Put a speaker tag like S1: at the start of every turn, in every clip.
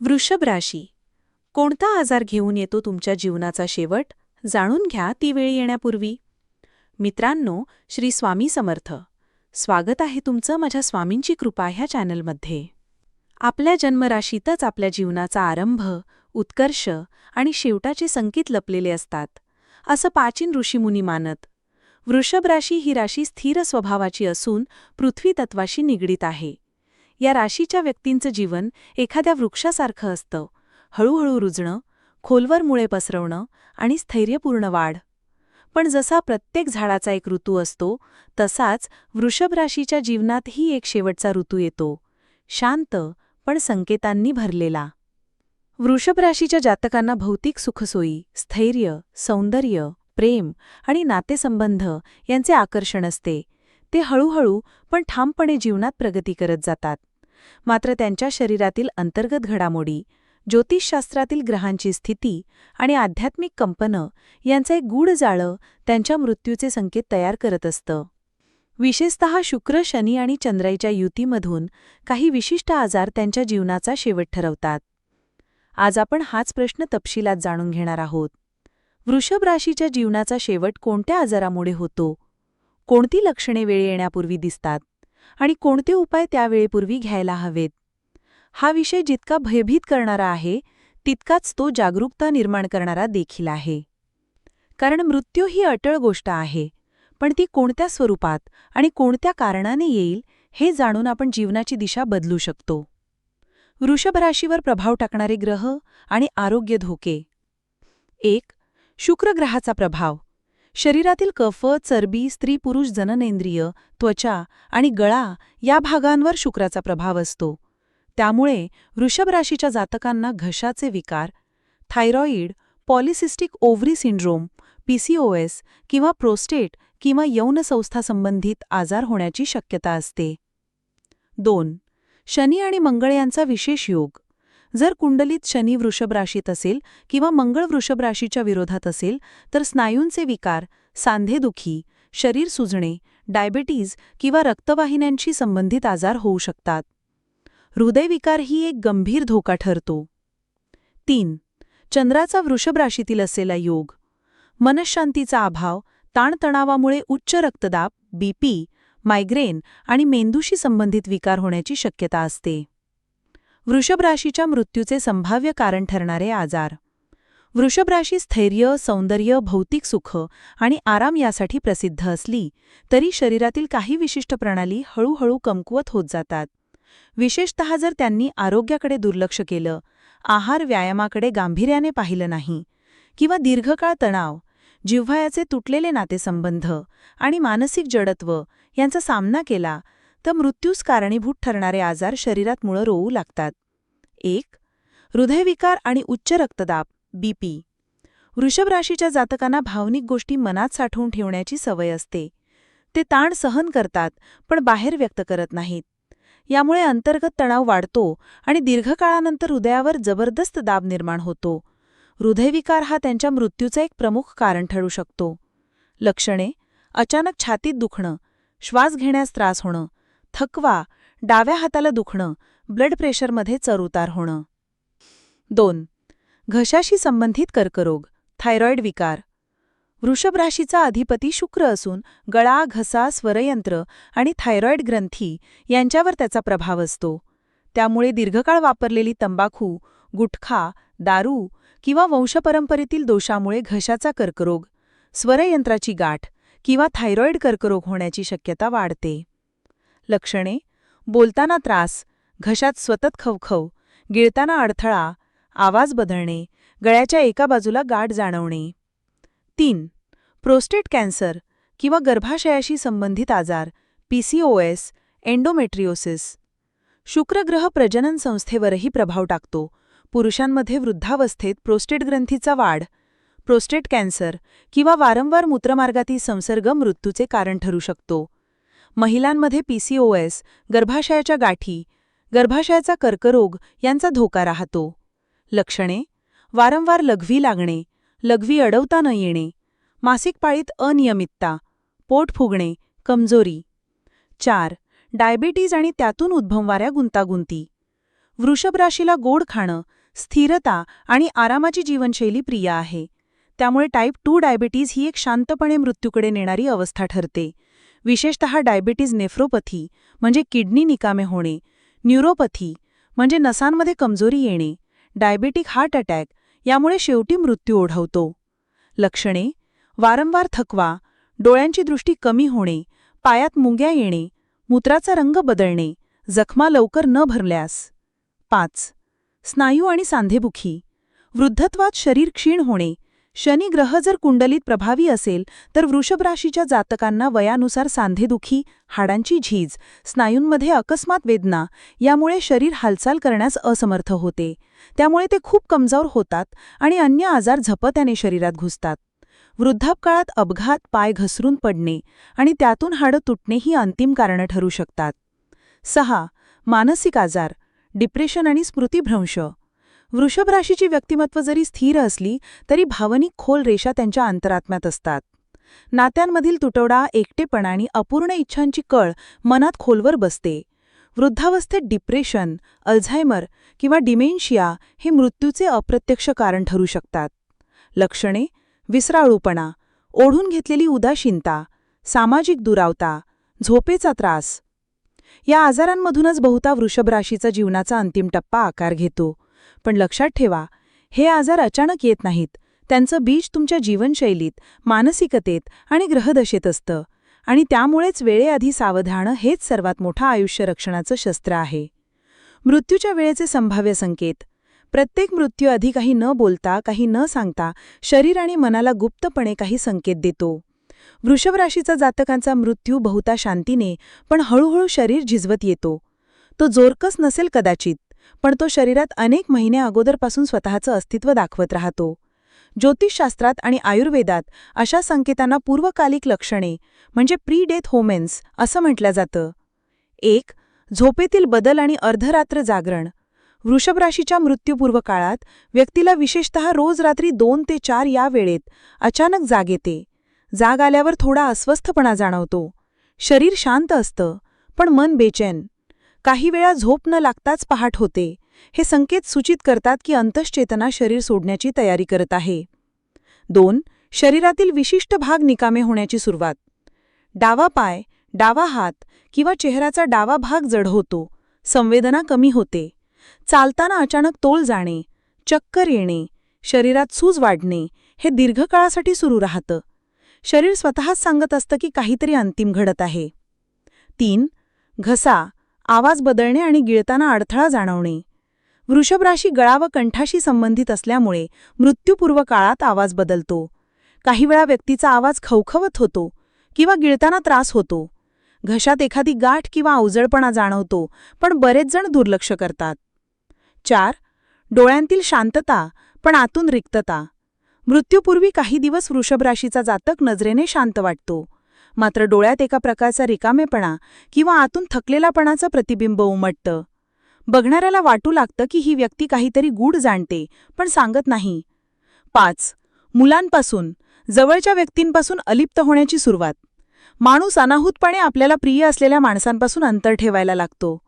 S1: वृषभ राशी. कोणता आजार घेऊन येतो तुमच्या जीवनाचा शेवट? जाणून घ्या ती वेळ येण्यापूर्वी. मित्रांनो श्री स्वामी समर्थ. स्वागत आहे तुमचं माझ्या स्वामींची कृपा ह्या चॅनलमध्ये. आपल्या जन्मराशीतच आपल्या जीवनाचा आरंभ उत्कर्ष आणि शेवटाचे संकेत लपलेले असतात असं पाचीन ऋषीमुनी मानत. वृषभ राशी ही राशी स्थिर स्वभावाची असून पृथ्वी तत्वाशी निगडीत आहे. या राशीच्या व्यक्तींचं जीवन एखाद्या वृक्षासारखं असतं. हळूहळू रुजणं खोलवर मुळे पसरवणं आणि स्थैर्यपूर्ण वाढ. पण जसा प्रत्येक झाडाचा एक ऋतू असतो तसाच वृषभ राशीच्या जीवनातही एक शेवटचा ऋतू येतो. शांत पण संकेतांनी भरलेला. वृषभ राशीच्या जातकांना भौतिक सुखसोयी स्थैर्य सौंदर्य प्रेम आणि नातेसंबंध यांचे आकर्षण असते. ते हळूहळू पण ठामपणे जीवनात प्रगती करत जातात. मात्र त्यांच्या शरीरातील अंतर्गत घडामोडी ज्योतिषशास्त्रातील ग्रहांची स्थिती आणि आध्यात्मिक कंपनं यांचं एक गूढ जाळं त्यांच्या मृत्यूचे संकेत तयार करत असतं. विशेषत शुक्र शनी आणि चंद्राईच्या युतीमधून काही विशिष्ट आजार त्यांच्या जीवनाचा शेवट ठरवतात. आज आपण हाच प्रश्न तपशिलात जाणून घेणार आहोत. वृषभ राशीच्या जीवनाचा शेवट कोणत्या आजारामुळे होतो? कोणती लक्षणे वेळ येण्यापूर्वी दिसतात? आणि कोणते उपाय त्यावेळेपूर्वी घ्यायला हवेत? हा विषय जितका भयभीत करणारा आहे तितकाच तो जागरूकता निर्माण करणारा देखील आहे. कारण मृत्यू ही अटळ गोष्ट आहे पण ती कोणत्या स्वरूपात आणि कोणत्या कारणाने येईल हे जाणून आपण जीवनाची दिशा बदलू शकतो. वृषभराशीवर प्रभाव टाकणारे ग्रह आणि आरोग्य धोके. एक शुक्रग्रहाचा प्रभाव. शरीरातील कफ चरबी स्त्री पुरुष जननेंद्रिय त्वचा आणि गळा या भागांवर शुक्राचा प्रभाव असतो. त्यामुळे वृषभ राशीच्या जातकांना घशाचे विकार thyroid polycystic ovary syndrome PCOS किंवा प्रोस्टेट किंवा यौनसंस्थासंबंधित आजार होण्याची शक्यता असते. दोन शनी आणि मंगळ यांचा विशेष योग. जर कुंडलीत शनी वृषभ राशीत असेल किंवा मंगळ वृषभ राशीच्या विरोधात असेल तर स्नायूंचे विकार सांधेदुखी शरीर सुजणे डायबेटीज किंवा रक्तवाहिन्यांशी संबंधित आजार होऊ शकतात. हृदयविकार ही एक गंभीर धोका ठरतो. तीन. चंद्राचा वृषभ राशीतील असलेला योग. मनशांतीचा अभाव ताणतणावामुळे उच्च रक्तदाब बीपी मायग्रेन आणि मेंदूशी संबंधित विकार होण्याची शक्यता असते. वृषभ राशीच्या मृत्यूचे संभाव्य कारण ठरणारे आजार. वृषभ राशी स्थैर्य सौंदर्य भौतिक सुख आणि आराम यासाठी प्रसिद्ध असली तरी शरीरातील काही विशिष्ट प्रणाली हळूहळू कमकुवत होत जातात. विशेषतः जर त्यांनी आरोग्याकडे दुर्लक्ष केलं आहार व्यायामाकडे गांभीर्याने पाहिलं नाही किंवा दीर्घकाळ तणाव जिव्हायाचे तुटलेले नातेसंबंध आणि मानसिक जडत्व यांचा सामना केला तर मृत्यूस कारणीभूत ठरणारे आजार शरीरात मुळं रोवू लागतात. एक हृदयविकार आणि उच्च रक्तदाब बीपी वृषभ राशीच्या जातकांना भावनिक गोष्टी मनात साठवून ठेवण्याची सवय असते. ते ताण सहन करतात पण बाहेर व्यक्त करत नाहीत. यामुळे अंतर्गत तणाव वाढतो आणि दीर्घकाळानंतर हृदयावर जबरदस्त दाब निर्माण होतो. हृदयविकार हा त्यांच्या मृत्यूचं एक प्रमुख कारण ठरू शकतो. लक्षणे अचानक छातीत दुखणं श्वास घेण्यास त्रास होणं थकवा डाव्या हाताला दुखणं ब्लड प्रेशरमध्ये चरउतार होणं. दोन घशाशी संबंधित कर्करोग थायरॉइड विकार. वृषभ राशीचा अधिपती शुक्र असून गळा घसा स्वरयंत्र आणि थायरॉइड ग्रंथी यांच्यावर त्याचा प्रभाव असतो. त्यामुळे दीर्घकाळ वापरलेली तंबाखू गुटखा दारू किंवा वंशपरंपरेतील दोषामुळे घशाचा कर्करोग स्वरयंत्राची गाठ किंवा थायरॉइड कर्करोग होण्याची शक्यता वाढते. लक्षणे बोलताना त्रास घशात स्वतत खवखव गिळताना अडथळा आवाज बदलणे गळ्याच्या एका बाजूला गाठ जाणवणे. तीन प्रोस्टेट कॅन्सर किंवा गर्भाशयाशी संबंधित आजार पीसीओएस एंडोमेट्रिओसिस. शुक्रग्रह प्रजनन संस्थेवरही प्रभाव टाकतो. पुरुषांमध्ये वृद्धावस्थेत प्रोस्टेट ग्रंथीचा वाढ प्रोस्टेट कॅन्सर किंवा वारंवार मूत्रमार्गातील संसर्ग मृत्यूचे कारण ठरू शकतो. महिलांमध्ये पीसीओएस गर्भाशयाच्या गाठी गर्भाशयाचा कर्करोग यांचा धोका राहतो. लक्षणे वारंवार लघवी लागणे लघवी अडवता न येणे मासिक पाळीत अनियमितता पोट फुगणे कमजोरी. चार डायबिटीज आणि त्यातून उद्भवणाऱ्या गुंतागुंती. वृषभ राशीला गोड खाणं स्थिरता आणि आरामाची जीवनशैली प्रिय आहे. त्यामुळे टाईप टू डायबिटीज ही एक शांतपणे मृत्यूकडे नेणारी अवस्था ठरते. विशेषतः डायबिटीज नेफ्रोपथी म्हणजे किडनी निकामे होणे न्यूरोपथी म्हणजे नसांमध्ये कमजोरी येणे डायबेटिक हार्ट अटॅक यामुळे शेवटी मृत्यू ओढवतो. लक्षणे वारंवार थकवा डोळ्यांची दृष्टी कमी होणे पायात मुंग्या येणे मूत्राचा रंग बदलणे जखमा लवकर न भरल्यास. पाच स्नायू आणि सांधेबुखी वृद्धत्वात शरीर क्षीण होणे शनी ग्रह जर कुंडलीत प्रभावी असेल तर वृषभ राशीच्या जातकांना वयानुसार सांधेदुखी हाडांची झीज स्नायूंमध्ये अकस्मात वेदना यामुळे शरीर हालचाल करण्यास असमर्थ होते. त्यामुळे ते खूप कमजोर होतात आणि अन्य आजार झपत्याने शरीरात घुसतात. वृद्धापकाळात अपघात पाय घसरून पडणे आणि त्यातून हाडं तुटणे ही अंतिम कारणं ठरू शकतात. सहा. मानसिक आजार डिप्रेशन आणि स्मृतिभ्रंश. वृषभ राशीची व्यक्तिमत्व जरी स्थिर असली तरी भावनिक खोल रेषा त्यांच्या अंतरात्म्यात असतात. नात्यांमधील तुटवडा एकटेपणा आणि अपूर्ण इच्छांची कळ मनात खोलवर बसते. वृद्धावस्थेत डिप्रेशन अल्झायमर किंवा डिमेन्शिया हे मृत्यूचे अप्रत्यक्ष कारण ठरू शकतात. लक्षणे विसराळूपणा ओढून घेतलेली उदासीनता सामाजिक दुरावता झोपेचा त्रास. या आजारांमधूनच बहुता वृषभ राशीचा जीवनाचा अंतिम टप्पा आकार घेतो. पण लक्षात ठेवा हे आजार अचानक येत नाहीत. त्यांचं बीज तुमच्या जीवनशैलीत मानसिकतेत आणि ग्रहदशेत असतं. आणि त्यामुळेच वेळेआधी सावधानं हेच सर्वात मोठं आयुष्य रक्षणाचं शस्त्र आहे. मृत्यूच्या वेळेचे संभाव्य संकेत. प्रत्येक मृत्यू आधी काही न बोलता काही न सांगता शरीर आणि मनाला गुप्तपणे काही संकेत देतो. वृषभराशीचा जातकांचा मृत्यू बहुता शांतीने पण हळूहळू शरीर झिजवत येतो. तो जोरकस नसेल कदाचित पण तो शरीरात अनेक महिने अगोदरपासून स्वतःचं अस्तित्व दाखवत राहतो. ज्योतिषशास्त्रात आणि आयुर्वेदात अशा संकेतांना पूर्वकालिक लक्षणे म्हणजे प्री डेथ होमेन्स असं म्हटलं जातं. एक झोपेतील बदल आणि अर्धरात्र जागरण. वृषभ राशीच्या मृत्यूपूर्व काळात व्यक्तीला विशेषतः रोज रात्री दोन ते चार या वेळेत अचानक जाग येते. जाग आल्यावर थोडा अस्वस्थपणा जाणवतो. शरीर शांत असतं पण मन बेचैन. काही वेळा झोप न लागताच पहाट होते. हे संकेत सूचित करतात की अंतश्चेतना शरीर सोडण्याची तयारी करत आहे. दोन शरीरातील विशिष्ट भाग निकामे होण्याची सुरुवात. डावा पाय डावा हात किंवा चेहऱ्याचा डावा भाग जड होतो. संवेदना कमी होते. चालताना अचानक तोल जाणे चक्कर येणे शरीरात सूज वाढणे हे दीर्घकाळासाठी सुरू राहतं. शरीर स्वतःच सांगत असतं की काहीतरी अंतिम घडत आहे. तीन घसा आवाज बदलणे आणि गिळताना अडथळा जाणवणे. वृषभ राशी गळा व कंठाशी संबंधित असल्यामुळे मृत्यूपूर्व काळात आवाज बदलतो. काही वेळा व्यक्तीचा आवाज खवखवत होतो किंवा गिळताना त्रास होतो. घशात एखादी गाठ किंवा अवजळपणा जाणवतो पण बरेच जण दुर्लक्ष करतात. चार डोळ्यांतील शांतता पण आतून रिक्तता. मृत्यूपूर्वी काही दिवस वृषभ राशीचा जातक नजरेने शांत वाटतो. मात्र डोळ्यात एका प्रकारचा रिकामेपणा किंवा आतून थकलेलापणाचं प्रतिबिंब उमटतं. बघणाऱ्याला वाटू लागतं की ही व्यक्ती काहीतरी गूढ जाणते पण सांगत नाही. पाच. मुलांपासून जवळच्या व्यक्तींपासून अलिप्त होण्याची सुरुवात. माणूस अनाहूतपणे आपल्याला प्रिय असलेल्या माणसांपासून अंतर ठेवायला लागतो.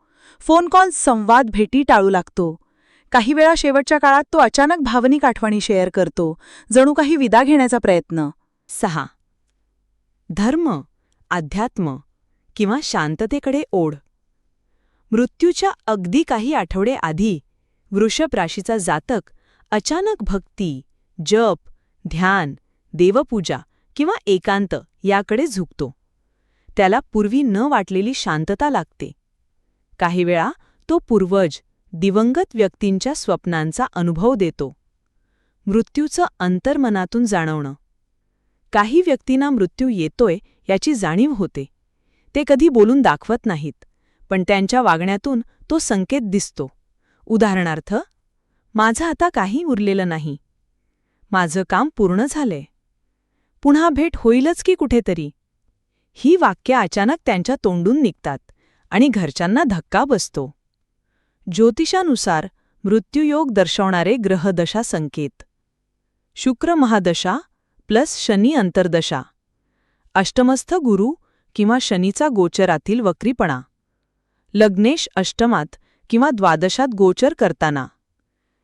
S1: फोन कॉल संवाद भेटी टाळू लागतो. काही वेळा शेवटच्या काळात तो अचानक भावनिक आठवणी शेअर करतो जणू काही विदा घेण्याचा प्रयत्न.
S2: सहा. धर्म अध्यात्म किंवा शांततेकडे ओढ. मृत्यूच्या अगदी काही आठवडे आधी वृषभ राशीचा जातक अचानक भक्ती जप ध्यान देवपूजा किंवा एकांत याकडे झुकतो. त्याला पूर्वी न वाटलेली शांतता लागते. काही वेळा तो पूर्वज दिवंगत व्यक्तींच्या स्वप्नांचा अनुभव देतो. मृत्यूचं अंतर्मनातून जाणवणं. काही व्यक्तींना मृत्यू येतोय याची जाणीव होते. ते कधी बोलून दाखवत नाहीत पण त्यांच्या वागण्यातून तो संकेत दिसतो. उदाहरणार्थ माझं आता काही उरलेलं नाही. माझं काम पूर्ण झालंय. पुन्हा भेट होईलच की कुठेतरी? ही वाक्य अचानक त्यांच्या तोंडून निघतात आणि घरच्यांना धक्का बसतो. ज्योतिषानुसार मृत्यूयोग दर्शवणारे ग्रहदशा संकेत. शुक्र महादशा प्लस शनी अंतर्दशा. अष्टमस्थ गुरु किंवा शनीचा गोचरातील वक्रीपणा. लग्नेश अष्टमात किंवा द्वादशात गोचर करताना.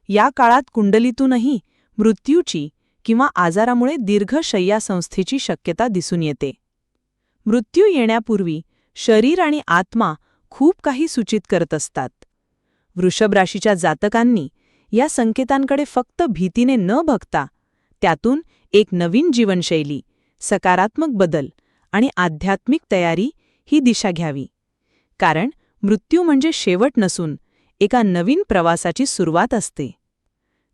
S2: या काळात कुंडलीतूनही मृत्यूची किंवा आजारामुळे दीर्घ शय्यासंस्थेची शक्यता दिसून येते. मृत्यू येण्यापूर्वी शरीर आणि आत्मा खूप काही सूचित करत असतात. वृषभ राशीच्या जातकांनी या संकेतांकडे फक्त भीतीने न बघता त्यातून एक नवीन जीवनशैली सकारात्मक बदल आणि आध्यात्मिक तयारी ही दिशा घ्यावी. कारण मृत्यू म्हणजे शेवट नसून एका नवीन प्रवासाची सुरुवात असते.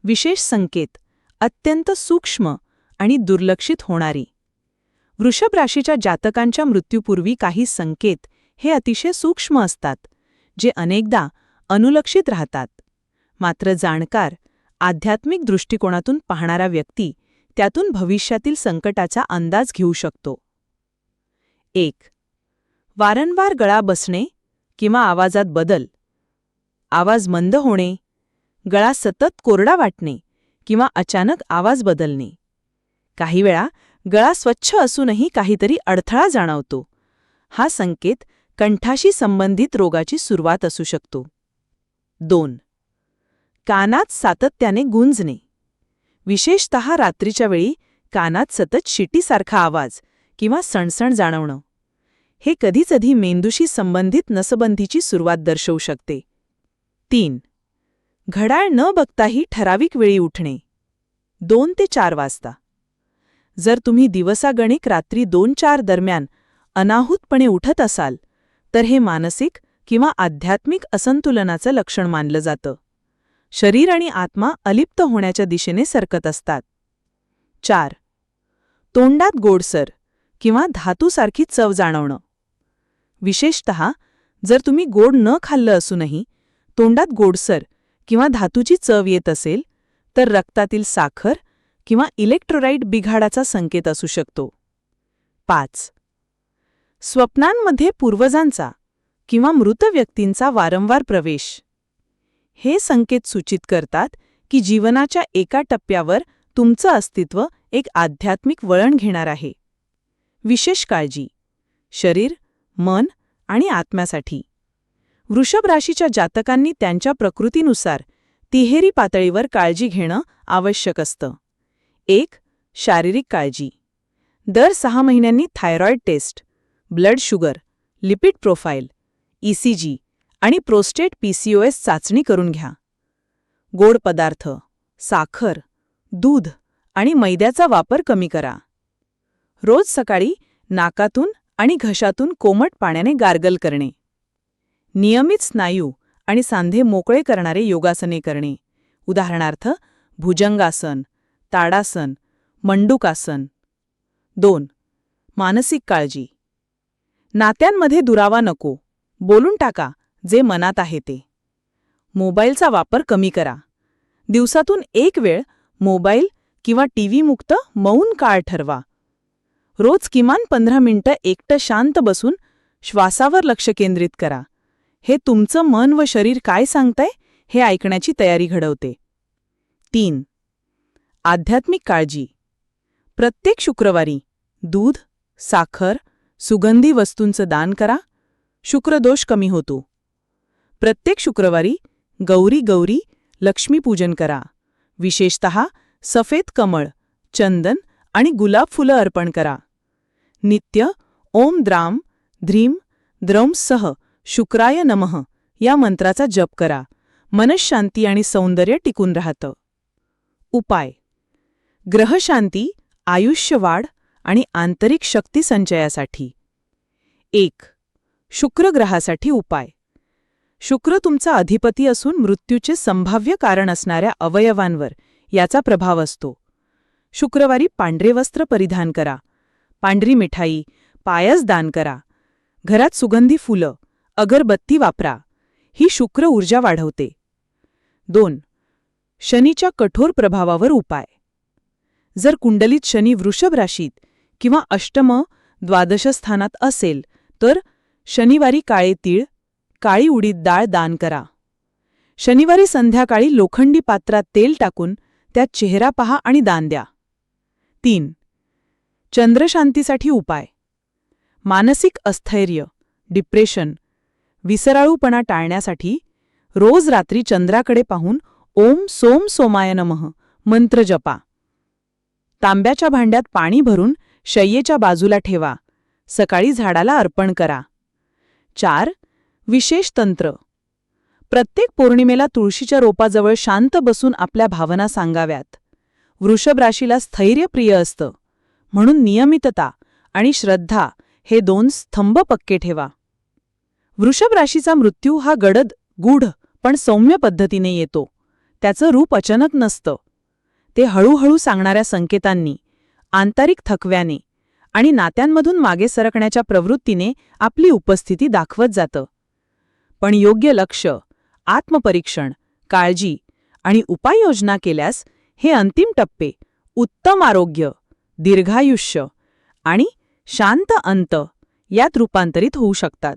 S2: विशेष संकेत अत्यंत सूक्ष्म आणि दुर्लक्षित होणारी. वृषभ राशीच्या जातकांच्या मृत्यूपूर्वी काही संकेत हे अतिशय सूक्ष्म असतात जे अनेकदा अनुलक्षित राहतात. मात्र जाणकार आध्यात्मिक दृष्टिकोनातून पाहणारा व्यक्ती त्यातून भविष्यातील संकटाचा अंदाज घेऊ शकतो. एक. वारंवार गळा बसणे किंवा आवाजात बदल. आवाज मंद होणे गळा सतत कोरडा वाटणे किंवा अचानक आवाज बदलणे. काही वेळा गळा स्वच्छ असूनही काहीतरी अडथळा जाणवतो. हा संकेत कंठाशी संबंधित रोगाची सुरुवात असू शकतो. दोन. कानात सातत्याने गुंजणे. विशेषत रात्रीच्या वेळी कानात सतत शिटीसारखा आवाज किंवा सणसण जाणवणं. हे कधीकधी मेंदूशी संबंधित नसबंधीची सुरुवात दर्शवू शकते. तीन. घड्याळ न बघताही ठराविक वेळी उठणे. दोन ते चार वाजता. जर तुम्ही दिवसागणिक रात्री दोन चार दरम्यान अनाहूतपणे उठत असाल तर हे मानसिक किंवा आध्यात्मिक असंतुलनाचं लक्षण मानलं जातं. शरीर आणि आत्मा अलिप्त होण्याच्या दिशेने सरकत असतात. चार. तोंडात गोडसर किंवा धातूसारखी चव जाणवणं. विशेषत जर तुम्ही गोड न खाल्लं असूनही तोंडात गोडसर किंवा धातूची चव येत असेल तर रक्तातील साखर किंवा इलेक्ट्रोलाइट बिघाडाचा संकेत असू शकतो. पाच. स्वप्नांमध्ये पूर्वजांचा किंवा मृत व्यक्तींचा वारंवार प्रवेश. हे संकेत सूचित करतात की जीवनाच्या एका टप्प्यावर तुमचं अस्तित्व एक आध्यात्मिक वळण घेणार आहे. विशेष काळजी. शरीर मन आणि आत्म्यासाठी. वृषभ राशीच्या जातकांनी त्यांच्या प्रकृतीनुसार तिहेरी पातळीवर काळजी घेणं आवश्यक असतं. एक शारीरिक काळजी. दर सहा महिन्यांनी thyroid test blood sugar lipid profile ECG आणि प्रोस्टेट पीसीओएस चाचणी करून घ्या. गोड पदार्थ साखर दूध आणि मैद्याचा वापर कमी करा. रोज सकाळी नाकातून आणि घशातून कोमट पाण्याने गार्गल करणे. नियमित स्नायू आणि सांधे मोकळे करणारे योगासने करणे. उदाहरणार्थ भुजंगासन ताडासन मंडूकासन. दोन मानसिक काळजी. नात्यांमध्ये दुरावा नको. बोलून टाका. जे मनात आहे ते. मोबाईलचा वापर कमी करा. दिवसातून एक वेळ मोबाईल किंवा टीव्ही मुक्त मौन काळ ठरवा. रोज किमान पंधरा मिनिटं एकटं शांत बसून श्वासावर लक्ष केंद्रित करा. हे तुमचं मन व शरीर काय सांगतंय हे ऐकण्याची तयारी घडवते. तीन. आध्यात्मिक काळजी. प्रत्येक शुक्रवारी दूध साखर सुगंधी वस्तूंचं दान करा. शुक्रदोष कमी होतो. प्रत्येक शुक्रवारी गौरी गौरी लक्ष्मीपूजन करा. विशेषत सफेद कमळ चंदन आणि गुलाब फुलं अर्पण करा. नित्य ओम द्राम ध्रीम द्रौंसह शुक्राय नमः या मंत्राचा जप करा. मनशांती आणि सौंदर्य टिकून राहतं. उपाय. ग्रहशांती आयुष्यवाढ आणि आंतरिक शक्ती संचयासाठी. एक. शुक्र ग्रहासाठी उपाय. शुक्र तुमचा अधिपती असून मृत्यूचे संभाव्य कारण असणाऱ्या अवयवांवर याचा प्रभाव असतो. शुक्रवारी पांढरे वस्त्र परिधान करा. पांढरी मिठाई पायस दान करा. घरात सुगंधी फुलं अगरबत्ती वापरा. ही शुक्र ऊर्जा वाढवते. दोन. शनीच्या कठोर प्रभावावर उपाय. जर कुंडलीत शनी वृषभ राशीत किंवा अष्टम द्वादश स्थानात असेल तर शनिवारी काळे तीळ काळी उडीद डाळ दान करा. शनिवारी संध्याकाळी लोखंडी पात्रात तेल टाकून त्यात चेहरा पहा आणि दान द्या. तीन. चंद्रशांतीसाठी उपाय. मानसिक अस्थैर्य डिप्रेशन विसराळूपणा टाळण्यासाठी रोज रात्री चंद्राकडे पाहून ओम सोम सोमाय नमः मंत्र जपा. तांब्याच्या भांड्यात पाणी भरून शय्येच्या बाजूला ठेवा. सकाळी झाडाला अर्पण करा. चार. विशेष तंत्र. प्रत्येक पौर्णिमेला तुळशीच्या रोपाजवळ शांत बसून आपल्या भावना सांगाव्यात. वृषभ राशीला स्थैर्य प्रिय असतं. म्हणून नियमितता आणि श्रद्धा हे दोन स्तंभ पक्के ठेवा. वृषभ राशीचा मृत्यू हा गडद गूढ पण सौम्य पद्धतीने येतो. त्याचं रूप अचानक नसतं. ते हळूहळू सांगणाऱ्या संकेतांनी आंतरिक थकव्याने आणि नात्यांमधून मागे सरकण्याच्या प्रवृत्तीने आपली उपस्थिती दाखवत जातं. पण योग्य लक्ष आत्मपरीक्षण काळजी आणि उपाययोजना केल्यास हे अंतिम टप्पे उत्तम आरोग्य दीर्घायुष्य आणि शांत अंत यात रूपांतरित होऊ शकतात.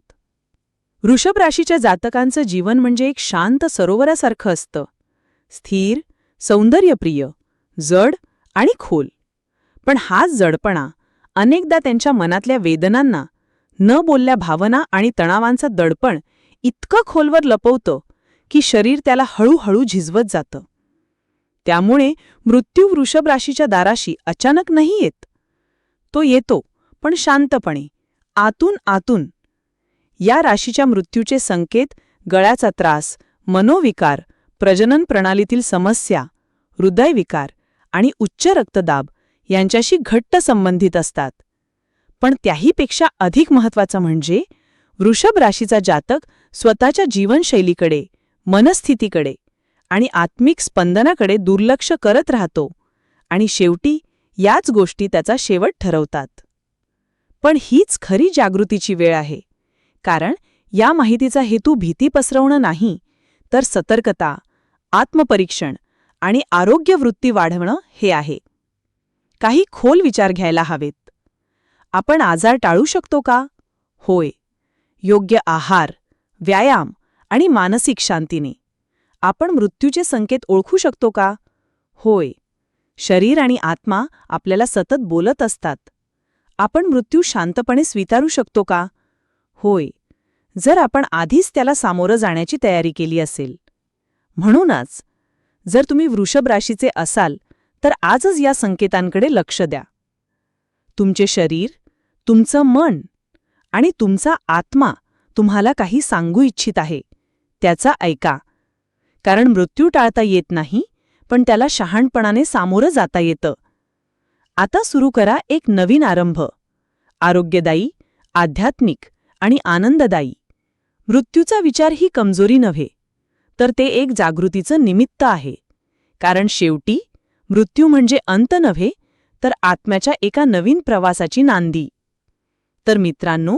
S2: वृषभ राशीच्या जातकांचं जीवन म्हणजे एक शांत सरोवरासारखं असतं. स्थिर सौंदर्यप्रिय जड आणि खोल. पण हाच जडपणा अनेकदा त्यांच्या मनातल्या वेदनांना न बोलल्या भावना आणि तणावांचं दडपण इतकं खोलवर लपवतं की शरीर त्याला हळूहळू झिजवत जातं. त्यामुळे मृत्यू वृषभ राशीच्या दाराशी अचानक नाही येत. तो येतो पण शांतपणे आतून आतून. या राशीच्या मृत्यूचे संकेत गळ्याचा त्रास मनोविकार प्रजनन प्रणालीतील समस्या हृदयविकार आणि उच्च रक्तदाब यांच्याशी घट्ट संबंधित असतात. पण त्याहीपेक्षा अधिक महत्वाचं म्हणजे वृषभ राशीचा जातक स्वतःच्या जीवनशैलीकडे मनस्थितीकडे आणि आत्मिक स्पंदनाकडे दुर्लक्ष करत राहतो आणि शेवटी याच गोष्टी त्याचा शेवट ठरवतात. पण हीच खरी जागृतीची वेळ आहे. कारण या माहितीचा हेतू भीती पसरवणं नाही तर सतर्कता आत्मपरीक्षण आणि आरोग्यवृत्ती वाढवणं हे आहे. काही खोल विचार घ्यायला हवेत. आपण आजार टाळू शकतो का? होय. योग्य आहार व्यायाम आणि मानसिक शांतीने. आपण मृत्यूचे संकेत ओळखू शकतो का? होय. शरीर आणि आत्मा आपल्याला सतत बोलत असतात. आपण मृत्यू शांतपणे स्वीकारू शकतो का? होय. जर आपण आधीच त्याला सामोरं जाण्याची तयारी केली असेल. म्हणूनच जर तुम्ही वृषभ राशीचे असाल तर आजच या संकेतांकडे लक्ष द्या. तुमचे शरीर तुमचं मन आणि तुमचा आत्मा तुम्हाला काही सांगू इच्छित आहे. त्याचा ऐका. कारण मृत्यू टाळता येत नाही पण त्याला शहाणपणाने सामोरं जाता येतं. आता सुरू करा एक नवीन आरंभ. आरोग्यदायी आध्यात्मिक आणि आनंददायी. मृत्यूचा विचार ही कमजोरी नव्हे. तर ते एक जागृतीचं निमित्त आहे. कारण शेवटी मृत्यू म्हणजे अंत नव्हे तर आत्म्याच्या एका नवीन प्रवासाची नांदी. तर मित्रांनो